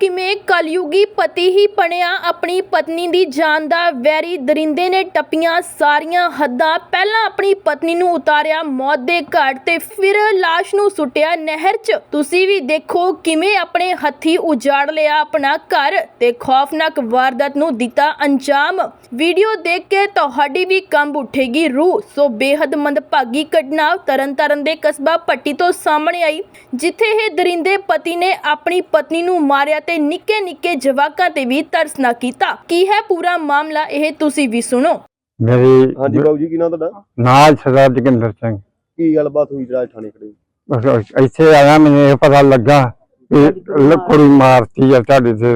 ਕਿਵੇਂ ਕਲਯੁਗੀ ਪਤੀ ਹੀ ਬਣਿਆ? ਆਪਣੀ ਪਤਨੀ ਦੀ ਜਾਨ ਦਾ ਵੈਰੀ ਦਰਿੰਦੇ ਨੇ ਟੱਪੀਆਂ ਸਾਰੀਆਂ ਹੱਦਾਂ। ਪਹਿਲਾਂ ਆਪਣੀ ਪਤਨੀ ਨੂੰ ਉਤਾਰਿਆ ਮੌਤ ਦੇ ਘਾਟ ਤੇ ਫਿਰ ਲਾਸ਼ ਨੂੰ ਸੁੱਟਿਆ ਨਹਿਰ 'ਚ। ਤੁਸੀਂ ਵੀ ਦੇਖੋ ਕਿਵੇਂ ਆਪਣੇ ਹੱਥੀ ਉਜਾੜ ਲਿਆ ਆਪਣਾ ਘਰ ਤੇ ਖੌਫਨਾਕ ਵਾਰਦਾਤ ਨੂੰ ਦਿੱਤਾ ਅੰਜਾਮ। ਵੀਡੀਓ ਦੇਖ ਕੇ ਤੁਹਾਡੀ ਵੀ ਕੰਬ ਉੱਠੇਗੀ ਰੂਹ। ਸੋ ਬੇਹੱਦ ਮੰਦਭਾਗੀ ਘਟਨਾ ਤਰਨਤਾਰਨ ਦੇ ਕਸਬਾ ਪੱਟੀ ਤੋਂ ਸਾਹਮਣੇ ਆਈ, ਜਿੱਥੇ ਇਹ ਦਰਿੰਦੇ ਪਤੀ ਨੇ ਆਪਣੀ ਪਤਨੀ ਨੂੰ ਮਾਰਿਆ ਤੇ ਨਿੱਕੇ ਨਿੱਕੇ ਜਵਾਕਾਂ ਤੇ ਵੀ ਤਰਸ ਨਾ ਕੀਤਾ। ਕੀ ਹੈ ਪੂਰਾ ਮਾਮਲਾ? ਇਹ ਤੁਸੀਂ ਵੀ ਸੁਣੋ। ਮੇਰੀ ਹਾਂਜੀ ਬਾਬੂ ਜੀ ਕੀ ਨਾਮ ਤੁਹਾਡਾ? ਨਾਲ ਸਰਦਾਰ ਜੋਗਿੰਦਰ ਸਿੰਘ। ਕੀ ਗੱਲਬਾਤ ਹੋਈ ਜਿਹੜਾ ਅੱਜ ਥਾਣੇ ਖੜੇ? ਬਸ ਇੱਥੇ ਆਇਆ ਮੈਨੂੰ ਇਹ ਪਤਾ ਲੱਗਾ ਕਿ ਲੱਕੜੀ ਮਾਰਤੀ ਆ ਤੁਹਾਡੇ ਤੇ।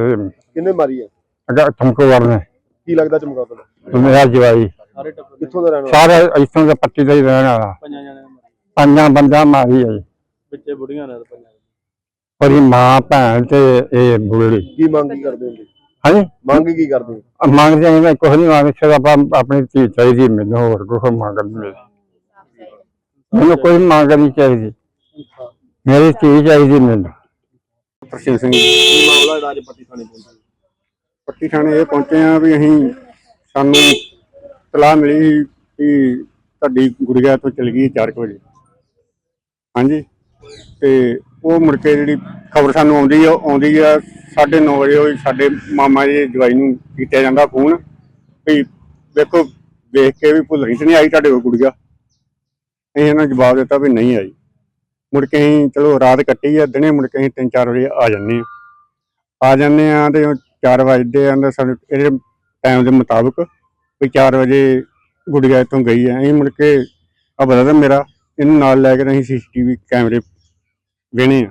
ਕਿੰਨੇ ਮਾਰੀ ਹੈ ਅਗਾ ਤੁਮਕੋ ਵਰਨੇ ਕੀ ਲੱਗਦਾ ਚਮਕਾ ਤੁਹਾਡਾ ਮੇਰਾ ਜਵਾਈ। ਸਾਰੇ ਟੱਬਰ ਕਿੱਥੋਂ ਦਾ ਰਹਿਣ ਵਾਲਾ? ਸਾਰੇ ਇੱਥੋਂ ਦੇ ਪੱਟੀ ਦਾ ਹੀ ਰਹਿਣ ਵਾਲਾ। ਪੰਜਾਂ ਜਣਿਆਂ ਨੂੰ ਪੰਜਾਂ ਬੰਦਾ ਮਾਰੀ ਆ ਜੀ। ਵਿੱਚੇ ਬੁੜੀਆਂ ਨੇ ਤੇ ਪੰਜਾਂ ਉਹਦੀ ਮਾਂ ਭੈਣ ਤੇ ਇਹ ਬੁੜੀ ਕੀ ਮੰਗ ਕੀ ਕਰਦੇ ਹੋ ਹਾਂਜੀ? ਮੰਗ ਕੀ ਕਰਦੇ ਹੋ? ਮੰਗਦੇ ਨਹੀਂ ਮੈਂ ਕੁਝ ਨਹੀਂ ਮੰਗਦੇ ਸਿਰ ਆਪਾਂ ਆਪਣੀ ਧੀ ਚਾਹੀਦੀ ਮੈਨੂੰ ਹੋਰ ਕੁਝ ਮੰਗ ਨਹੀਂ ਮੈਨੂੰ ਕੋਈ ਮੰਗ ਨਹੀਂ ਚਾਹੀਦੀ। ਮੇਰੀ ਧੀ ਚਾਹੀਦੀ ਮੈਨੂੰ। ਪ੍ਰਸ਼ਨ ਸਿੰਘ ਕੀ ਮਾਮਲਾ ਜਿਹੜਾ ਅੱਜ ਪੱਟੀ ਥਾਣੇ ਪਹੁੰਚਿਆ? ਪੱਟੀ ਥਾਣੇ ਇਹ ਪਹੁੰਚੇ ਆ ਵੀ ਅਸੀਂ ਸਾਨੂੰ ਤਲਾਹ ਮਿਲੀ ਸੀ ਕਿ ਤੁਹਾਡੀ ਗੁੜੀਆ ਤੋਂ ਚਲ ਗਈ 4 ਵਜੇ। ਹਾਂਜੀ? ਤੇ ਉਹ ਮੁੜ ਕੇ ਜਿਹੜੀ ਖਬਰ ਸਾਨੂੰ ਆਉਂਦੀ ਆ ਆਉਂਦੀ ਆ 9:30 ਵਜੇ ਉਹ ਸਾਡੇ ਮਾਮਾ ਜੀ ਜਵਾਈ ਨੂੰ ਕੀਤਾ ਜਾਂਦਾ ਫੋਨ ਵੀ ਵੇਖੋ, ਵੇਖ ਕੇ ਵੀ ਭੁੱਲਣੀ ਤੇ ਨਹੀਂ ਆਈ ਤੁਹਾਡੇ ਕੋਲ ਗੁੜੀਆ। ਅਸੀਂ ਇਹਨਾਂ ਜਵਾਬ ਦਿੱਤਾ ਵੀ ਨਹੀਂ ਆਈ। ਮੁੜ ਕੇ ਅਸੀਂ ਚਲੋ ਰਾਤ ਕੱਟੀ ਆ, ਦਿਨੇ ਮੁੜ ਕੇ ਅਸੀਂ 3-4 ਵਜੇ ਆ ਜੰਨੇ ਆ। ਆ ਜਾਂਦੇ ਆ ਤੇ 4 ਵਜੇ ਆਂਦਾ ਸਾਨੂੰ ਇਹਦੇ ਟਾਈਮ ਦੇ ਮੁਤਾਬਕ ਵੀ 4 ਵਜੇ ਗੁੜੀਆ ਇੱਥੋਂ ਗਈ ਹੈ ਅਸੀਂ ਮੁੜ ਕੇ ਆ ਬਰਦਰ ਮੇਰਾ, ਇਹਨੂੰ ਨਾਲ ਲੈ ਕੇ ਤੇ ਅਸੀਂ ਸੀਸੀਟੀਵੀ ਕੈਮਰੇ ਵੇਣੇ ਆ।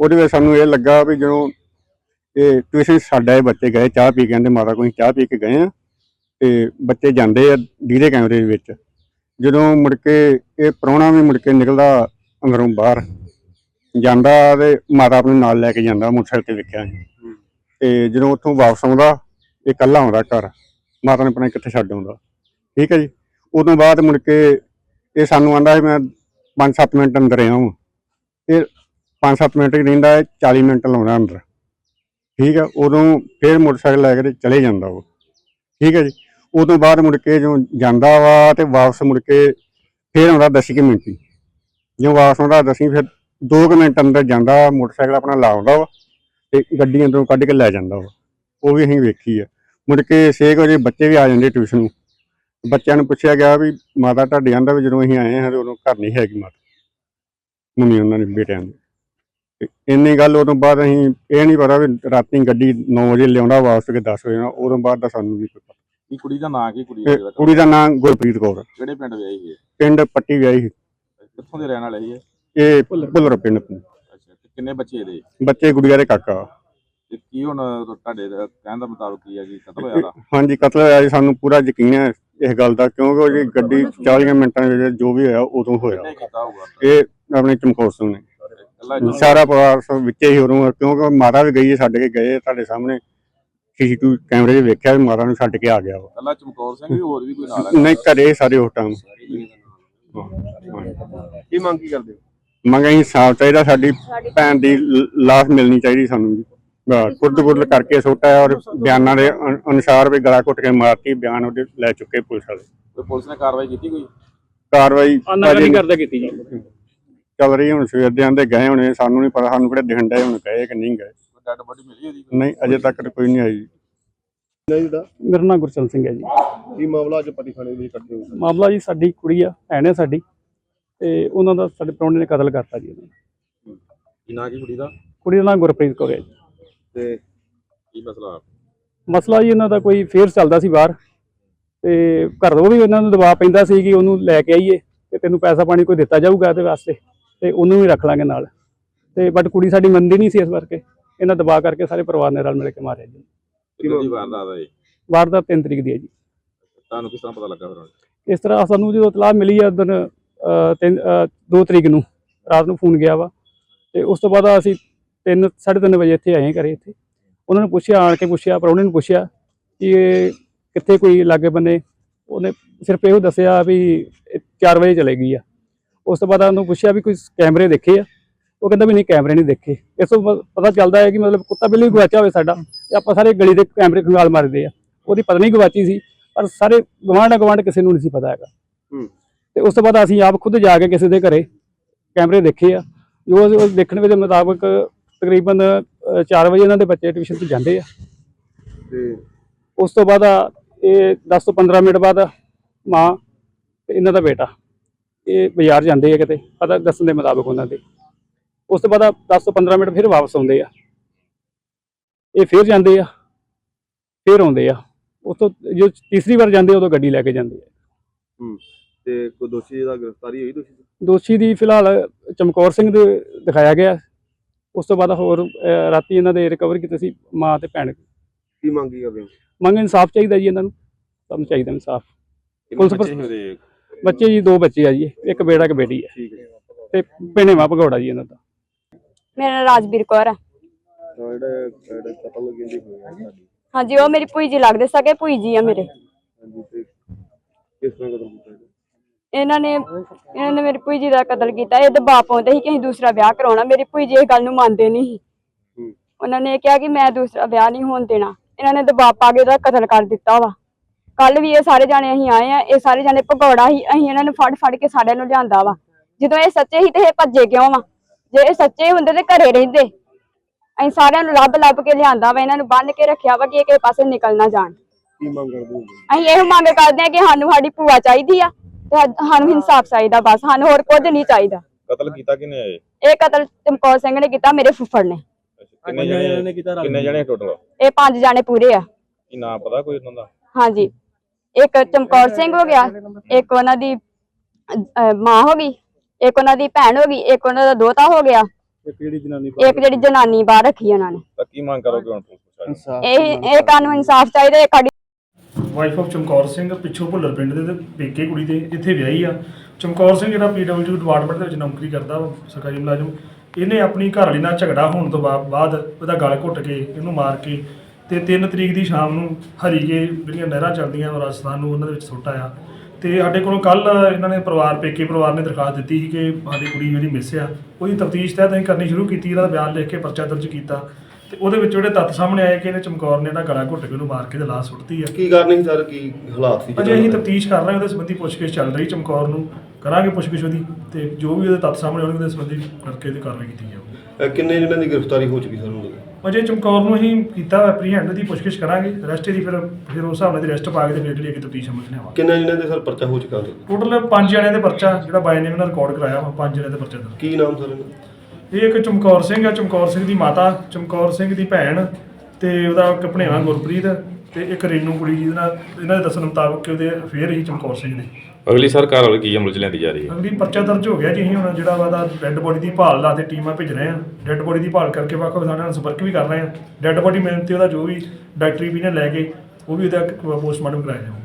ਉਹਦੇ ਵਿੱਚ ਸਾਨੂੰ ਇਹ ਲੱਗਾ ਵੀ ਜਦੋਂ ਇਹ ਟਿਊਸ਼ਨ ਸਾਡਾ ਇਹ ਬੱਚੇ ਗਏ, ਚਾਹ ਪੀ ਕੇ ਕਹਿੰਦੇ ਮਾਤਾ ਕੋਈ ਚਾਹ ਪੀ ਕੇ ਗਏ ਆ ਤੇ ਬੱਚੇ ਜਾਂਦੇ ਆ ਡੀਰੇ ਕੈਮਰੇ ਦੇ ਵਿੱਚ। ਜਦੋਂ ਮੁੜ ਕੇ ਇਹ ਪ੍ਰਾਹੁਣਾ ਵੀ ਮੁੜ ਕੇ ਨਿਕਲਦਾ ਅੰਦਰੋਂ ਬਾਹਰ, ਜਾਂਦਾ ਤੇ ਮਾਤਾ ਆਪਣੇ ਨਾਲ ਲੈ ਕੇ ਜਾਂਦਾ ਮੋਟਰਸਾਈਕਲ ਤੇ ਵੇਖਿਆ। ਅਸੀਂ। ਤੇ ਜਦੋਂ ਉੱਥੋਂ ਵਾਪਸ ਆਉਂਦਾ, ਇਹ ਇਕੱਲਾ ਆਉਂਦਾ ਘਰ, ਮਾਤਾ ਨੇ ਪਤਾ ਕਿੱਥੇ ਛੱਡ ਆਉਂਦਾ। ਠੀਕ ਹੈ ਜੀ? ਉਦੋਂ ਬਾਅਦ ਮੁੜ ਕੇ ਇਹ ਸਾਨੂੰ ਆਂਦਾ ਮੈਂ 5-7 ਮਿੰਟ ਅੰਦਰ ਆਇਆ ਇਹ 5-7 ਮਿੰਟ ਹੀ ਰਹਿੰਦਾ ਹੈ 40 ਮਿੰਟ ਲਾਉਂਦਾ ਅੰਦਰ। ਠੀਕ ਹੈ, ਉਦੋਂ ਫੇਰ ਮੋਟਰਸਾਈਕਲ ਲੈ ਕੇ ਤੇ ਚਲੇ ਜਾਂਦਾ ਉਹ। ਠੀਕ ਹੈ ਜੀ ਉਹ ਤੋਂ ਬਾਅਦ ਮੁੜ ਕੇ ਜਦੋਂ ਜਾਂਦਾ ਵਾ ਤੇ ਵਾਪਸ ਮੁੜ ਕੇ ਫੇਰ ਆਉਂਦਾ 10 ਕੁ ਮਿੰਟ ਹੀ। ਜਦੋਂ ਵਾਪਸ ਆਉਂਦਾ ਦਸੀਂ ਫਿਰ 2 ਮਿੰਟ ਅੰਦਰ ਜਾਂਦਾ, ਮੋਟਰਸਾਈਕਲ ਆਪਣਾ ਲਾਉਂਦਾ ਵਾ ਤੇ ਗੱਡੀ ਅੰਦਰੋਂ ਕੱਢ ਕੇ ਲੈ ਜਾਂਦਾ ਵਾ। ਉਹ ਵੀ ਅਸੀਂ ਵੇਖੀ ਆ। ਮੁੜ ਕੇ 6 ਵਜੇ ਬੱਚੇ ਵੀ ਆ ਜਾਂਦੇ ਟਿਊਸ਼ਨ ਨੂੰ। ਬੱਚਿਆਂ ਨੂੰ ਪੁੱਛਿਆ ਗਿਆ ਵੀ ਮਾਤਾ ਤੁਹਾਡੇ ਆਂਦਾ ਵੀ ਜਦੋਂ ਅਸੀਂ ਆਏ ਹਾਂ ਤੇ ਉਦੋਂ ਘਰ ਨਹੀਂ ਹੈਗੀ ਮਾਤਾ। ਮੰਮੀ ਉਹਨਾਂ ਦੇ ਬੇਟਿਆਂ ਦੀ। ਤੇ ਇੰਨੀ ਗੱਲ ਉਦੋਂ ਬਾਅਦ ਅਸੀਂ ਇਹ ਨਹੀਂ ਪਤਾ ਵੀ ਰਾਤੀ ਗੱਡੀ 9 ਵਜੇ ਲਿਆਉਂਦਾ ਵਾਪਸ ਕੇ 10 ਵਜੇ ਨਾਲ ਉਦੋਂ ਬਾਅਦ ਦਾ ਸਾਨੂੰ ਨਹੀਂ ਪਤਾ। ਕੀ ਕੁੜੀ ਦਾ ਨਾਂ ਕੀ ਕੁੜੀ ਤੇ ਦਾ ਕੁੜੀ ਦਾ ਨਾਮ ਗੁਰਪ੍ਰੀਤ ਕੌਰ। ਕਿਹੜੇ ਪਿੰਡ ਵਿਆਹੀ ਹੈ ਪਿੰਡ ਪੱਟੀ ਵਿਆਹੀ ਸੀ। ਕਿੱਥੋਂ ਦੇ ਰਹਿਣ ਵਾਲੇ ਸੀ ਇਹ? ਭੁੱਲਰ ਪਿੰਡ ਤੋਂ। ਅੱਛਾ ਤੇ ਕਿੰਨੇ ਬੱਚੇ ਇਹਦੇ? ਬੱਚੇ ਗੁੜੀਆ ਦੇ ਕਾਕਾ। ਤੇ ਕੀ ਹੁਣ ਤੁਹਾਡੇ ਦਾ ਕਹਿਣ ਦਾ ਮੁਤਾਬਕ ਕੀ ਹੈ ਜੀ ਕਤਲ ਹੋਇਆ ਦਾ? ਹਾਂਜੀ ਕਤਲ ਹੋਇਆ ਜੀ ਸਾਨੂੰ ਪੂਰਾ ਯਕੀਨ ਹੈ ਇਸ ਗੱਲ ਦਾ ਕਿਉਂਕਿ ਉਹ ਜੀ ਗੱਡੀ 40 ਮਿੰਟਾਂ ਦੇ ਵਿੱਚ ਜੋ ਵੀ ਹੋਇਆ ਉਦੋਂ ਹੋਇਆ। ਕਿੰਨੇ ਕੀਤਾ ਹੋਊਗਾ? ਇਹ ਆਪਣੇ ਚਮਕੌਰ ਸਿੰਘ ਨੇ। ਸਾਰਾ ਪਰਿਵਾਰ ਸਭ ਵਿੱਚੇ ਹੀ ਉਦੋਂ ਕਿਉਂਕਿ ਮਾਤਾ ਵੀ ਗਈ ਹੈ ਛੱਡ ਕੇ ਗਏ ਤੁਹਾਡੇ ਸਾਹਮਣੇ। ਸੀਸੀਟੀਵੀ ਕੈਮਰੇ 'ਚ ਵੇਖਿਆ ਵੀ ਮਾਤਾ ਨੂੰ ਛੱਡ ਕੇ ਆ ਗਿਆ ਵਾ। ਇਕੱਲਾ ਚਮਕੌਰ ਸਿੰਘ ਵੀ ਹੋਰ ਵੀ ਕੋਈ ਨਾਲ ਹੈ ਨਹੀਂ ਘਰੇ ਸਾਰੇ ਉਸ ਟਾਈਮ ਕੀ ਮੰਗ ਕੀ ਕਰਦੇ ਹੋ? ਮੰਗ ਅਸੀਂ ਸਾਫ਼ ਚਾਹੀਦਾ ਸਾਡੀ ਭੈਣ ਦੀ ਲ- ਲਾਸ਼ ਮਿਲਣੀ ਚਾਹੀਦੀ ਸਾਨੂੰ ਜੀ। ਕੁਰਦ ਕੁਰਦ ਕਰਕੇ ਸੁੱਟਾ ਔਰ ਬਿਆਨਾਂ ਦੇ ਅਨ- ਅਨੁਸਾਰ ਵੀ ਗਲਾ ਘੁੱਟ ਕੇ ਮਾਰਤੀ ਬਿਆਨ ਉਹਦੇ ਲੈ ਚੁੱਕੇ ਪੁਲਿਸ ਵਾਲੇ। ਕੋਈ ਪੁਲਿਸ ਨੇ ਕਾਰਵਾਈ ਕੀਤੀ ਕੋਈ? ਕਾਰਵਾਈ ਅਜੇ ਕਰਦਾ ਕੀਤੀ ਜੀ। ਚੱਲ ਰਹੀ ਹੁਣ ਸਵੇਰ ਦੇ ਆਂਦੇ ਗਏ ਹੋਣੇ ਸਾਨੂੰ ਨਹੀਂ ਪਤਾ ਸਾਨੂੰ ਕਿਹੜੇ ਦਿਖਣ ਡਏ ਹੁਣ ਗਏ ਕਿ ਨਹੀਂ ਗਏ। ਕੋਈ ਡੈਡ ਬੋਡੀ ਮਿਲੀ ਉਹਦੀ ਨਹੀਂ ਅਜੇ ਤੱਕ ਤਾਂ ਕੋਈ ਨਹੀਂ ਆਈ ਨਹੀਂ ਮੇਰਾ ਨਾਮ ਗੁਰਚਰਨ ਸਿੰਘ ਹੈ ਜੀ। ਕੀ ਮਾਮਲਾ ਅੱਜ ਪੱਟੀ ਥਾਣੇ ਵਿੱਚ ਇਕੱਠੇ ਹੋਏ ਮਾਮਲਾ ਜੀ ਸਾਡੀ ਕੁੜੀ ਆ ਭੈਣ ਹੈ ਸਾਡੀ ਤੇ ਉਹਨਾਂ ਦਾ ਸਾਡੇ ਪ੍ਰਾਹੁਣੇ ਨੇ ਕਤਲ ਕਰਤਾ ਜੀ ਉਹਨੂੰ। ਕੀ ਨਾਂ ਕੀ ਕੁੜੀ ਦਾ? ਕੁੜੀ ਦਾ ਨਾਮ ਗੁਰਪ੍ਰੀਤ ਕੌਰ ਹੈ ਜੀ। ਤੇ ਕੀ ਮਸਲਾ? ਮਸਲਾ ਜੀ ਇਹਨਾਂ ਦਾ ਕੋਈ ਫੇਰ ਚੱਲਦਾ ਸੀ ਬਾਹਰ ਤੇ ਘਰ ਤੋਂ ਵੀ ਇਹਨਾਂ ਨੂੰ ਦਬਾਅ ਪੈਂਦਾ ਸੀ ਕਿ ਉਹਨੂੰ ਲੈ ਕੇ ਆਈਏ ਤੇ ਤੈਨੂੰ ਪੈਸਾ ਪਾਣੀ ਕੋਈ ਦਿੱਤਾ ਜਾਊਗਾ ਇਹਦੇ ਵਾਸਤੇ। ਤੇ ਉਹਨੂੰ ਵੀ ਰੱਖ ਲਾਂਗੇ ਨਾਲ। ਤੇ ਬਟ ਕੁੜੀ ਸਾਡੀ ਮੰਨਦੀ ਨਹੀਂ ਸੀ ਇਸ ਕਰਕੇ। ਇਹਨਾਂ ਦਬਾਅ ਕਰਕੇ ਸਾਰੇ ਪਰਿਵਾਰ ਨੇ ਰਲ ਮਿਲ ਕੇ ਮਾਰਿਆ ਜੀ। ਕਿਹਦੀ ਦੀ ਵਾਰਦਾਤ ਹੈ ਇਹ? ਵਾਰਦਾਤ 3 ਤਰੀਕ ਦੀ ਹੈ ਜੀ। ਤੁਹਾਨੂੰ ਕਿਸ ਤਰ੍ਹਾਂ ਪਤਾ ਲੱਗਾ ਫਿਰ? ਇਸ ਤਰ੍ਹਾਂ ਸਾਨੂੰ ਜਦੋਂ ਇਤਲਾਹ ਮਿਲੀ ਆ ਦਿਨ 2 ਤਰੀਕ ਨੂੰ ਰਾਤ ਨੂੰ ਫੋਨ ਗਿਆ ਵਾ। ਤੇ ਉਸ ਤੋਂ ਬਾਅਦ ਅਸੀਂ 3 3:30 ਵਜੇ ਇੱਥੇ ਆਏ ਘਰੇ ਇੱਥੇ। ਉਹਨਾਂ ਨੂੰ ਪੁੱਛਿਆ ਆਣ ਕੇ ਪੁੱਛਿਆ ਪਰ ਉਹਨੇ ਨੂੰ ਪੁੱਛਿਆ ਕਿ ਕਿੱਥੇ ਕੋਈ ਲਾਗੇ ਬੰਨੇ ਉਹਨੇ ਸਿਰਫ ਇਹੋ ਦੱਸਿਆ ਵੀ 4 ਵਜੇ ਚਲੇ ਗਈ ਆ। ਉਸ ਤੋਂ ਬਾਅਦ ਉਹਨੂੰ ਪੁੱਛਿਆ ਵੀ ਕੋਈ ਕੈਮਰੇ ਦੇਖੇ ਆ? ਉਹ ਕਹਿੰਦਾ ਵੀ ਨਹੀਂ ਕੈਮਰੇ ਨਹੀਂ ਦੇਖੇ। ਇਸ ਤੋਂ ਪਤਾ ਚੱਲਦਾ ਹੈ ਕਿ ਮਤਲਬ ਕੁੱਤਾ ਬਿੱਲੀ ਗਵਾਚਿਆ ਹੋਵੇ ਸਾਡਾ ਤੇ ਆਪਾਂ ਸਾਰੇ ਗਲੀ ਦੇ ਕੈਮਰੇ ਖੰਗਾਲ ਮਾਰਦੇ ਆ। ਉਹਦੀ ਪਤਨੀ ਗਵਾਚੀ ਸੀ ਪਰ ਸਾਰੇ ਗਵਾਂਢ ਗਵਾਂਢ ਕਿਸੇ ਨੂੰ ਨਹੀਂ ਸੀ ਪਤਾ ਹੈਗਾ। ਤੇ ਉਸ ਤੋਂ ਬਾਅਦ ਅਸੀਂ ਆਪ ਖੁਦ ਜਾ ਕੇ ਕਿਸੇ ਦੇ ਘਰੇ ਕੈਮਰੇ ਦੇਖੇ ਆ। ਜੋ ਉਹ ਦੇਖਣ ਦੇ ਮੁਤਾਬਕ ਤਕਰੀਬਨ 4 ਵਜੇ ਇਹਨਾਂ ਦੇ ਬੱਚੇ ਟਿਊਸ਼ਨ ਤੇ ਜਾਂਦੇ ਆ। ਤੇ ਉਸ ਤੋਂ ਬਾਅਦ ਇਹ 10 ਤੋਂ 15 ਮਿੰਟ ਬਾਅਦ ਮਾਂ ਤੇ ਇਹਨਾਂ ਦਾ ਬੇਟਾ। ਇਹ ਬਾਜ਼ਾਰ ਜਾਂਦੇ ਆ ਕਿਤੇ ਪਤਾ ਦੱਸਣ ਦੇ ਮੁਤਾਬਕ ਉਹਨਾਂ ਦੇ। ਉਸ ਤੋਂ ਬਾਅਦ 10 ਤੋਂ 15 ਮਿੰਟ ਫਿਰ ਵਾਪਸ ਆਉਂਦੇ ਆ। ਇਹ ਫਿਰ ਜਾਂਦੇ ਆ ਫਿਰ ਆਉਂਦੇ ਆ। ਉਸ ਤੋਂ ਜੋ ਤੀਸਰੀ ਵਾਰ ਜਾਂਦੇ ਉਦੋਂ ਗੱਡੀ ਲੈ ਕੇ ਜਾਂਦੇ ਆ। ਤੇ ਕੋਈ ਦੋਸ਼ੀ ਦਾ ਗ੍ਰਿਫਤਾਰੀ ਹੋਈ ਦੋਸ਼ੀ ਦੀ? ਦੋਸ਼ੀ ਦੀ ਫਿਲਹਾਲ ਚਮਕੌਰ ਸਿੰਘ ਦੇ ਦਿਖਾਇਆ ਗਿਆ। ਉਸ ਤੋਂ ਬਾਅਦ ਹੋਰ ਰਾਤੀ ਇਹਨਾਂ ਦੇ ਰਿਕਵਰ ਕੀਤੇ ਸੀ ਮਾਂ ਤੇ ਭੈਣ। ਕੀ ਮੰਗ ਕੀ ਕਰਦੇ ਹੋ? ਮੰਗ ਇਨਸਾਫ ਚਾਹੀਦਾ ਜੀ ਇਹਨਾਂ ਨੂੰ। ਸਭ ਨੂੰ ਚਾਹੀਦਾ ਇਨਸਾਫ। ਪੁਲਿਸ ਬੱਚੇ ਜੀ ਦੋ ਬੱਚੇ ਆ ਜੀ ਇੱਕ ਬੇੜਾ ਇੱਕ ਬੇਟੀ ਹੈ ਠੀਕ ਹੈ। ਤੇ ਭਿੰਨੇਵਾ ਭਗੌੜਾ ਜੀ ਇਹਨਾਂ ਦਾ। ਮੇਰਾ ਨਾਂ ਰਾਜਵੀਰ ਕੌਰ ਹੈ ਜਿਹੜਾ ਜਿਹੜਾ ਕਤਲ ਕਹਿੰਦੇ ਹੋਇਆ ਸਾਡੀ। ਹਾਂਜੀ ਉਹ ਮੇਰੀ ਭੂਈ ਜੀ ਲੱਗਦੇ ਸਕੇ ਭੂਈ ਜੀ ਆ ਮੇਰੇ। ਹਾਂਜੀ ਤੇ ਕਿਸ ਤਰ੍ਹਾਂ ਕਤਲ ਕੀਤਾ ਇਹਦਾ? ਇਹਨਾਂ ਨੇ ਇਹਨਾਂ ਨੇ ਮੇਰੀ ਭੂਈ ਜੀ ਦਾ ਕਤਲ ਕੀਤਾ। ਇਹ ਦਬਾਅ ਪਾਉਂਦੇ ਸੀ ਕਿ ਅਸੀਂ ਦੂਸਰਾ ਵਿਆਹ ਕਰਾਉਣਾ। ਮੇਰੀ ਭੂਈ ਜੀ ਇਹ ਗੱਲ ਨੂੰ ਮੰਨਦੇ ਨਹੀਂ ਸੀ। ਹੂੰ। ਉਹਨਾਂ ਨੇ ਕਿਹਾ ਕਿ ਮੈਂ ਦੂਸਰਾ ਵਿਆਹ ਨਹੀਂ ਹੋਣ ਦੇਣਾ। ਇਹਨਾਂ ਨੇ ਦਬਾਅ ਪਾ ਕੇ ਉਹਦਾ ਕਤਲ ਕਰ ਦਿੱਤਾ ਵਾ। ਕੱਲ ਵੀ ਇਹ ਸਾਰੇ ਜਾਣੇ ਅਸੀਂ ਆਏ ਆ ਇਹ ਸਾਰੇ ਜਾਣੇ ਭਗੌੜਾ ਹੀ ਅਸੀਂ ਇਹਨਾਂ ਨੂੰ ਫੜ ਫੜ ਕੇ ਸਾਰਿਆਂ ਨੂੰ ਲਿਆਂਦਾ ਵਾ। ਜਦੋਂ ਇਹ ਸੱਚੇ ਸੀ ਤੇ ਇਹ ਭੱਜੇ ਕਿਉਂ ਵਾ? ਜੇ ਇਹ ਸੱਚੇ ਹੁੰਦੇ ਤੇ ਘਰੇ ਰਹਿੰਦੇ। ਅਸੀਂ ਸਾਰਿਆਂ ਨੂੰ ਲੱਭ ਲੱਭ ਕੇ ਲਿਆਂਦਾ ਵਾ ਇਹਨਾਂ ਨੂੰ ਬੰਨ੍ਹ ਕੇ ਰੱਖਿਆ ਵਾ ਕਿ ਇਹ ਕਿਸੇ ਪਾਸੇ ਨਿਕਲ ਨਾ ਜਾਣ। ਕੀ ਮੰਗ ਕਰਦੇ ਹੋ ਅਸੀਂ ਇਹ ਮੰਗ ਕਰਦੇ ਹਾਂ ਕਿ ਸਾਨੂੰ ਸਾਡੀ ਭੂਆ ਚਾਹੀਦੀ ਆ ਤੇ ਸਾਨੂੰ ਇਨਸਾਫ ਚਾਹੀਦਾ ਬਸ ਸਾਨੂੰ ਹੋਰ ਕੁਝ ਨਹੀਂ ਚਾਹੀਦਾ। ਕਤਲ ਕੀਤਾ ਕਿਨੇ ਆਏ ਇਹ? ਕਤਲ ਚਮਕੌਰ ਸਿੰਘ ਨੇ ਕੀਤਾ ਮੇਰੇ ਫੁੱਫੜ ਨੇ। ਕਿੰਨੇ ਜਣੇ ਕਿੰਨੇ ਜਣੇ ਟੋਟਲ ਇਹ ਪੰਜ ਜਾਣੇ ਪੂਰੇ ਆ। ਕੀ ਨਾਂ ਪਤਾ ਕੋਈ ਉਹਨਾਂ ਦਾ? ਹਾਂਜੀ। ਇੱਕ ਚਮਕੌਰ ਸਿੰਘ ਹੋ ਗਿਆ ਇੱਕ ਉਹਨਾਂ ਦੀ ਮਾਂ ਹੋ ਗਈ ਇੱਕ ਉਹਨਾਂ ਦੀ ਭੈਣ ਹੋ ਗਈ ਇੱਕ ਉਹਨਾਂ ਦਾ ਦੋਤਾ ਹੋ ਗਿਆ। ਇੱਕ ਜਿਹੜੀ ਜਨਾਨੀ ਇੱਕ ਜਿਹੜੀ ਜਨਾਨੀ ਬਾਹਰ ਰੱਖੀ ਉਹਨਾਂ ਨੇ। ਤਾਂ ਕੀ ਮੰਗ ਕਰੋਗੇ ਹੁਣ ਇਹ ਇਹ ਕਾਨੂੰਨ ਇਨਸਾਫ ਚਾਹੀਦਾ ਇਹ ਸਾਡੀ ਵਾਈਫ ਆਫ ਚਮਕੌਰ ਸਿੰਘ ਪਿੱਛੋਂ ਭੁੱਲਰ ਪਿੰਡ ਦੇ ਪੇਕੇ ਕੁੜੀ ਦੇ ਇੱਥੇ ਵਿਆਹੀ ਆ। ਚਮਕੌਰ ਸਿੰਘ ਜਿਹੜਾ ਪੀਡਬਲਯੂ ਡਿਪਾਰਟਮੈਂਟ ਦੇ ਵਿੱਚ ਨੌਕਰੀ ਕਰਦਾ ਵਾ ਸਰਕਾਰੀ ਮੁਲਾਜ਼ਮ ਇਹਨੇ ਆਪਣੀ ਘਰ ਵਾਲੀ ਨਾਲ ਝਗੜਾ ਹੋਣ ਤੋਂ ਬਾਅਦ ਉਹਦਾ ਗਲ ਘੁੱਟ ਕੇ ਇਹਨੂੰ ਮਾਰ ਕੇ ਤੇ 3 ਤਰੀਕ ਦੀ ਸ਼ਾਮ ਨੂੰ ਹਰੀਕੇ ਜਿਹੜੀਆਂ ਨਹਿਰਾਂ ਚੱਲਦੀਆਂ ਰਾਜਸਥਾਨ ਨੂੰ ਉਹਨਾਂ ਦੇ ਵਿੱਚ ਸੁੱਟ ਆਇਆ। ਤੇ ਸਾਡੇ ਕੋਲੋਂ ਕੱਲ ਇਹਨਾਂ ਨੇ ਪਰਿਵਾਰ ਪੇਕੇ ਪਰਿਵਾਰ ਨੇ ਦਰਖਾਸਤ ਦਿੱਤੀ ਸੀ ਕਿ ਸਾਡੀ ਕੁੜੀ ਜਿਹੜੀ ਮਿਸ ਆ ਉਹਦੀ ਤਫਤੀਸ਼ ਤਹਿਤ ਅਸੀਂ ਕਰਨੀ ਸ਼ੁਰੂ ਕੀਤੀ ਇਹਦਾ ਬਿਆਨ ਲਿਖ ਕੇ ਪਰਚਾ ਦਰਜ ਕੀਤਾ। ਤੇ ਉਹਦੇ ਵਿੱਚ ਜਿਹੜੇ ਤੱਥ ਸਾਹਮਣੇ ਆਏ ਕਿ ਇਹਨੇ ਚਮਕੌਰ ਨੇ ਇਹਦਾ ਗਲਾ ਘੁੱਟ ਕੇ ਉਹਨੂੰ ਮਾਰ ਕੇ ਤੇ ਲਾਸ਼ ਸੁੱਟਤੀ ਆ। ਕੀ ਕਾਰਨ ਸੀ ਸਰ? ਕੀ ਹਾਲਾਤ ਸੀ ਅਜੇ ਅਸੀਂ ਤਫਤੀਸ਼ ਕਰ ਰਹੇ ਹਾਂ ਉਹਦੇ ਸੰਬੰਧੀ ਪੁੱਛਗਿੱਛ ਚੱਲ ਰਹੀ ਚਮਕੌਰ ਨੂੰ। ਕਰਾਂਗੇ ਪੁੱਛਗਿੱਛ ਉਹਦੀ ਤੇ ਜੋ ਵੀ ਉਹਦੇ ਤੱਥ ਸਾਹਮਣੇ ਆਉਣਗੇ ਉਹਦੇ ਸੰਬੰਧੀ ਕਰਕੇ ਇਹਦੀ ਕਾਰਵਾਈ ਕੀਤੀ ਜਾਊਗੀ। ਕਿੰਨੇ ਜਿਹਨਾਂ ਦੀ ਗ੍ਰਿਫਤਾਰੀ ਹੋ ਚੁੱਕੀ ਸਰ ਹੁਣ ਅਜੇ ਚਮਕੌਰ ਨੂੰ ਅਸੀਂ ਕੀਤਾ ਐਪਰੀਹੈਂਡ ਦੀ ਪੁੱਛਗਿੱਛ ਕਰਾਂਗੇ। ਰੈਸਟ ਦੀ ਫਿਰ ਫਿਰ ਉਸ ਹਿਸਾਬ ਨਾਲ ਦੀ ਰੈਸਟ ਪਾ ਕੇ ਤੇ ਫਿਰ ਜਿਹੜੀ ਅੱਗੇ ਤਫਤੀਸ਼ ਸਮਝ ਲਿਆਵਾਂਗੇ। ਕਿੰਨੇ ਜਿਹਨਾਂ ਦੇ ਸਰ ਪਰਚਾ ਹੋ ਚੁੱਕਾ ਉਹਦੇ? ਟੋਟਲ ਪੰਜ ਜਣਿਆਂ ਦੇ ਪਰਚਾ ਜਿਹੜਾ ਬਾਈ ਨੇ ਇਹਨਾਂ ਰਿਕਾਰਡ ਕਰਾਇਆ ਵਾ ਪੰਜ ਜਣਿਆਂ ਦੇ ਪਰਚਾ ਦਾ। ਕੀ ਨਾਮ ਸਰ ਇਹਨਾਂ ਇਹ ਇੱਕ ਚਮਕੌਰ ਸਿੰਘ ਆ ਚਮਕੌਰ ਸਿੰਘ ਦੀ ਮਾਤਾ ਚਮਕੌਰ ਸਿੰਘ ਦੀ ਭੈਣ ਤੇ ਉਹਦਾ ਇੱਕ ਭਣੇਵਾ ਗੁਰਪ੍ਰੀਤ। ਤੇ ਇੱਕ ਰੇਨੂ ਕੁੜੀ ਜਿਹਦੇ ਨਾਲ ਇਹਨਾਂ ਦੇ ਦੱਸਣ ਮੁਤਾਬਕ ਕਿ ਉਹਦੇ ਅਫੇਅਰ ਹੀ ਚਮਕੌਰ ਸਿੰਘ ਦੇ ਅਗਲੀ ਸਰਕਾਰ ਵੱਲ ਕੀ ਅਮਲ ਚ ਲੈਂਦੀ ਜਾ ਰਹੀ ਹੈ? ਅਗਲੀ ਪਰਚਾ ਦਰਜ ਹੋ ਗਿਆ ਜੀ ਅਸੀਂ ਹੁਣ ਜਿਹੜਾ ਵਾ ਦਾ ਡੈੱਡ ਬੋਡੀ ਦੀ ਭਾਲ ਲਾ ਤੇ ਟੀਮਾਂ ਭੇਜ ਰਹੇ ਆ। ਡੈੱਡ ਬੋਡੀ ਦੀ ਭਾਲ ਕਰਕੇ ਵੱਖ ਵੱਖ ਨਾਲ ਸੰਪਰਕ ਵੀ ਕਰ ਰਹੇ ਆ। ਡੈੱਡ ਬੋਡੀ ਮਿਲਣ ਤੇ ਉਹਦਾ ਜੋ ਵੀ ਡਾਕਟਰੀ ਵੀ ਨੇ ਲੈ ਕੇ ਉਹ ਵੀ ਉਹਦਾ ਪੋਸਟਮਾਰਟਮ ਕਰਾਇਆ ਜਾਊਗਾ।